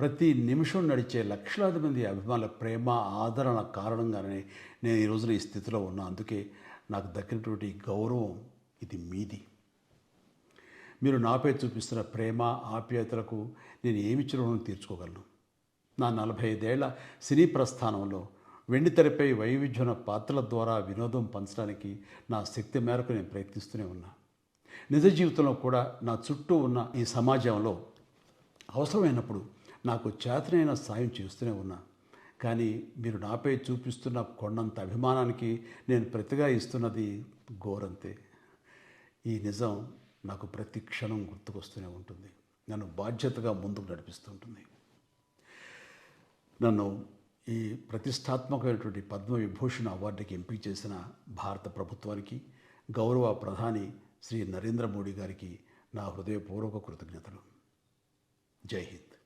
ప్రతి నిమిషం నడిచే లక్షలాది మంది అభిమానుల ప్రేమ ఆదరణ కారణంగానే నేను ఈ రోజున ఈ స్థితిలో ఉన్నా. అందుకే నాకు దక్కినటువంటి గౌరవం ఇది మీది. మీరు నాపై చూపిస్తున్న ప్రేమ ఆప్యాయతలకు నేను ఏమి రుణం తీర్చుకోగలను. నా నలభై ఐదేళ్ళ సినీ ప్రస్థానంలో వెండితెరపై వైవిధ్యమైన పాత్రల ద్వారా వినోదం పంచడానికి నా శక్తి మేరకు నేను ప్రయత్నిస్తూనే ఉన్నా. నిజ జీవితంలో కూడా నా చుట్టూ ఉన్న ఈ సమాజంలో అవసరమైనప్పుడు నాకు చేతనైన సాయం చేస్తూనే ఉన్నా. కానీ మీరు నాపై చూపిస్తున్న కొండంత అభిమానానికి నేను ప్రతిగా ఇస్తున్నది గోరంతే ఈ నిజం నాకు ప్రతి క్షణం గుర్తుకొస్తూనే ఉంటుంది. నన్ను బాధ్యతగా ముందుకు నడిపిస్తుంటుంది. నన్ను ఈ ప్రతిష్టాత్మకమైనటువంటి పద్మ విభూషణ్ అవార్డుకి ఎంపిక చేసిన భారత ప్రభుత్వానికి గౌరవ ప్రధాని శ్రీ నరేంద్ర మోడీ గారికి నా హృదయపూర్వక కృతజ్ఞతలు. జై హింద్.